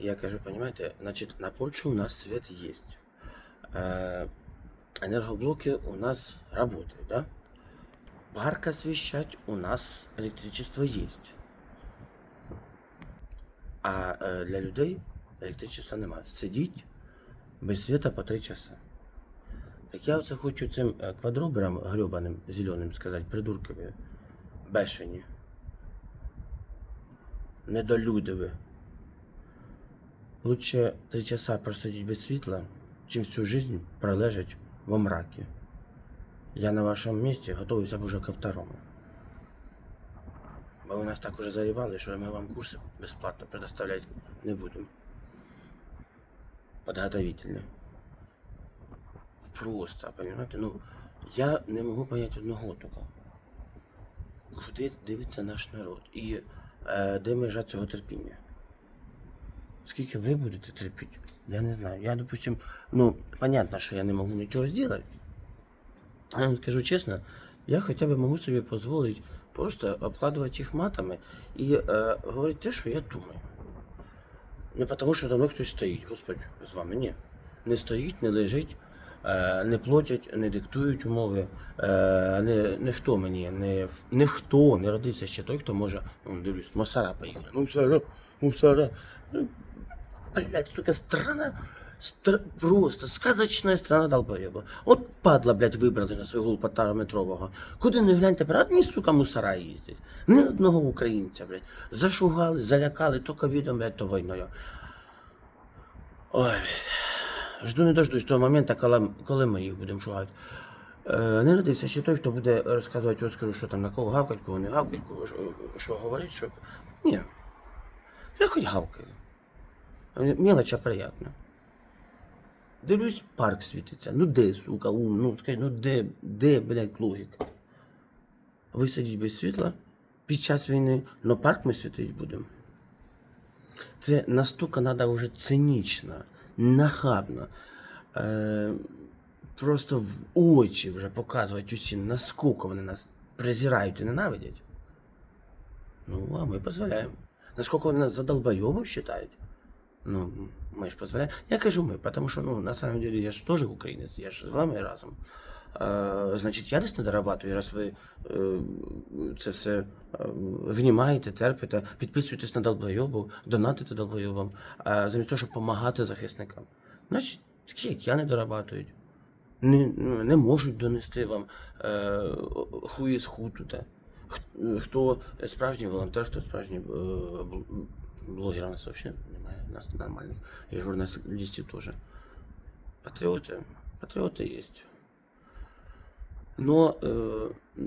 Я кажу, понимаете, значит, на Польшу у нас свет есть. Э, Энергоблоки у нас работают, да? Парк освещать у нас электричество есть. А е, для людей електричества немає. Сидіть без світа по три часа. Так я оце хочу цим е, квадроберам грьобаним зеленим сказати, придуркові, бешені. Недолюдові. Лучше три часа просидеть без світла, чим всю жизнь пролежать во мраке. Я на вашем месте готовился бы уже ко второму. Бо ви нас так уже заливали, що ми вам курси безплатно предоставлять не будемо. Подготовительно. Просто, понимаете? Ну, я не можу понять одного тільки. Куди дивиться наш народ? І е, де межа цього терпіння? Скільки ви будете терпіти? Я не знаю. Я, допустим, ну, понятно, що я не можу нічого зробити. Я вам скажу чесно, я хоча б можу собі дозволити просто обкладувати їх матами і е, говорити те, що я думаю. Не тому, що мною хтось стоїть, Господь, з вами ні. Не стоїть, не лежить, е, не платять, не диктують умови. Е, не, ніхто мені, не, ніхто не родився ще той, хто може, ну, дивлюсь, мусора поїхали. Мусора. Ну, Блять, сука, страна, стр... просто сказочная страна долбоеба. От падла, блядь, вибрали на свого параметрового. Куди не глянь тепер, одні, сука, мусора їздять. Ні одного українця, блядь. Зашугали, залякали, то ковідом, блядь, то війною. Ой, блядь. Жду не дождусь того моменту, коли, коли ми їх будемо шугати. Е, не родився ще той, хто буде розказувати, от що там на кого гавкать, кого не гавкать, кого що, що говорить, що. Ні. Я хоч гавкаю. Мелочь, а приятно. Дивлюсь, парк світиться. Ну де, сука, ум, ну скажи, ну де, де, блядь, логіка? Ви сидіть без світла під час війни, но парк ми світити будемо. Це настільки треба вже цинічно, нахабно. Е, просто в очі вже показувати усім, наскільки вони нас презирають і ненавидять. Ну, а ми дозволяємо. Наскільки вони нас за долбойобов вважають. Ну, ми ж дозволяємо. Я кажу ми, тому що, ну, на самом деле, я ж теж українець, я ж з вами разом. Е, значить, я десь не дорабатую, раз ви е, це все е, внімаєте, терпите, підписуєтесь на долбойобу, донатите долбойобам, е, замість того, щоб допомагати захисникам. Значить, такі, як я не дорабатують. Не, не можуть донести вам е, хуї з хутута. Х- Хто справжній волонтер, хто справжній е, блогер, у нас взагалі немає, у нас нормальних. І журналістів теж. Патріоти, патріоти є. Но е,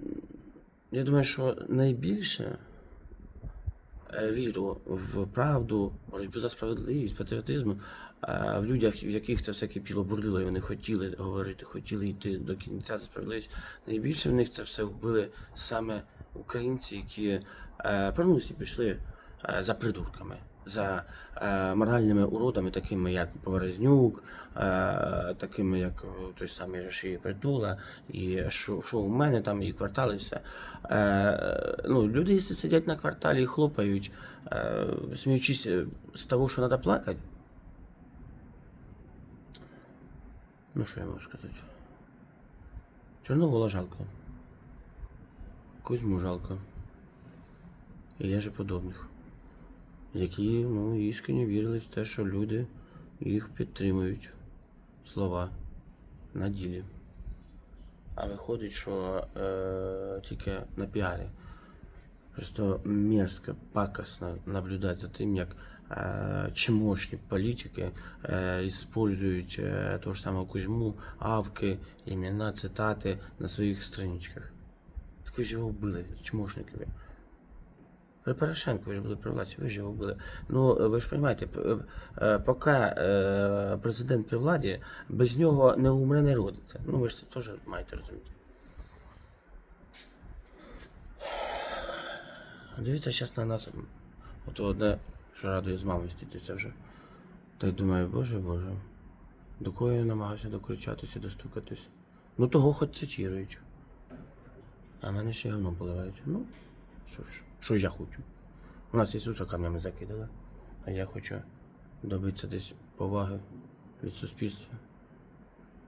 я думаю, що найбільше віру в правду, боротьбу за справедливість, патріотизм е, в людях, в яких це все кипіло, бурлило, і вони хотіли говорити, хотіли йти до кінця за справедливість. Найбільше в них це все вбили саме українці, які е, повернулися і пішли е, за придурками. За е, моральними уродами, такими як Поворознюк, е, такими як е, той самий же ж і Притула, і що, що у мене там, і квартали, все. Е, ну, люди якщо сидять на кварталі і хлопають, е, сміючись е, з того, що треба плакати. Ну, що я можу сказати? Чорновола жалко. Кузьму жалко. І є же подобних, які ну, іскренні вірили в те, що люди їх підтримують. Слова на ділі. А виходить, що е, тільки на піарі. Просто мерзко, пакостно наблюдати за тим, як е, чмошні політики е, использують е, того ж самого Кузьму, авки, імена, цитати на своїх страничках. Так ви ж його вбили, чмошникові. При Порошенко ви ж були при владі, ви ж його вбили. Ну, ви ж розумієте, е, поки е, президент при владі, без нього не умре, не родиться. Ну, ви ж це теж маєте розуміти. Дивіться зараз на нас. От одне, що радує з мамою стітися вже. Та й думаю, боже боже, до кого я намагався докричатися, достукатись. Ну того хоч цитірують. А мене ще говно поливають. Ну, що ж, що я хочу? У нас Ісуса камнями закидали, а я хочу добитися десь поваги від суспільства.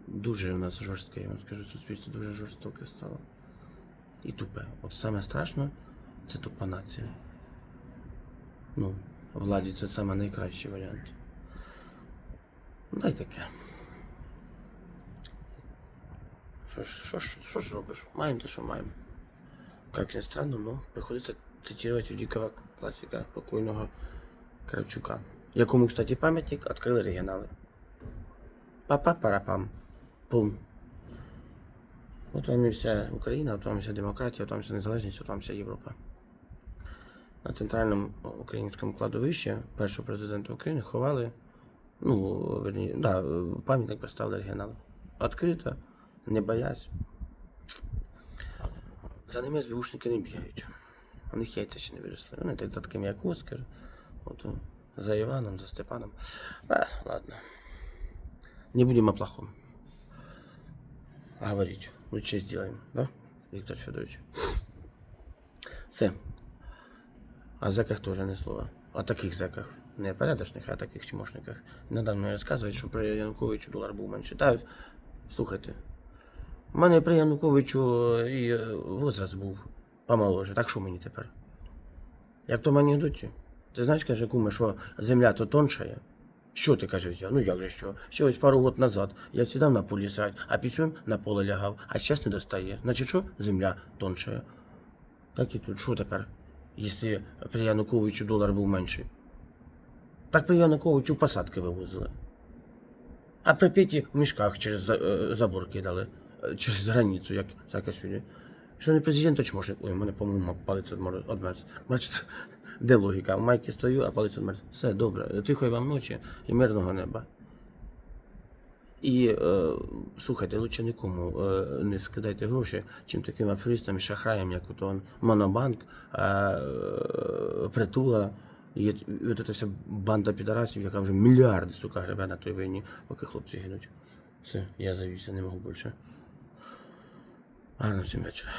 Дуже у нас жорстке, я вам скажу, суспільство дуже жорстоке стало. І тупе. От саме страшне це тупа нація. Ну, владі це саме найкращий варіант. Ну і таке. Що ж, що ж, що ж робиш? Маємо те, що маємо. Как ни странно, но приходится цитировать великого классика покойного Кравчука. Якому, кстати, памятник открыли оригиналы. Папа парапам. Пум. От вам і вся Україна, от вам і вся демократія, от вам вся незалежність, от вам вся Європа. На центральному українському кладовищі першого президента України ховали, ну, верні, да, пам'ятник поставили оригінал. Відкрито, не боясь. За ними СБУшники не бігають. У них яйця ще не виросли. Вони так за таким, як Оскар. От, за Іваном, за Степаном. А, ладно. Не будем о плохом. А говорить. Лучше сделаем, да, Виктор Федорович? Все. О зеках тоже ни слова. О таких зеках. Не порядочних, а таких чмошниках. Не надо мені розказувати, що при Януковичу долар був менше. Та, слухайте. У мене при Януковичу е, і е, возраст був помоложе. Так що мені тепер? Як то в анекдоті? Ти знаєш, каже, куме, що земля то тоншає. Що ти каже, взяв? Ну як же що? Ще ось пару років назад я сідав на полі срать, а пісюн на поле лягав, а зараз не достає. Значить що? Земля тоншає. Так і тут, що тепер? Якщо при Януковичу долар був менший. Так при Януковичу посадки вивозили. А при Петі в мішках через е, забор кидали, е, через границю, як Саакашвілі. Що не президент, то чмошник. Ой, у мене, по-моєму, палець одмерз. Бачите, де логіка? В майці стою, а палець одмерз. Все добре. Тихої вам ночі і мирного неба. І е, слухайте, лучше нікому е, не скидайте гроші, чим таким аферистам і шахраям, як от он Монобанк, е, е, Притула. І от ця вся банда підарасів, яка вже мільярди, сука, гребе на той війні, поки хлопці гинуть. Все, я завівся, не можу більше. Anlatayım acaba.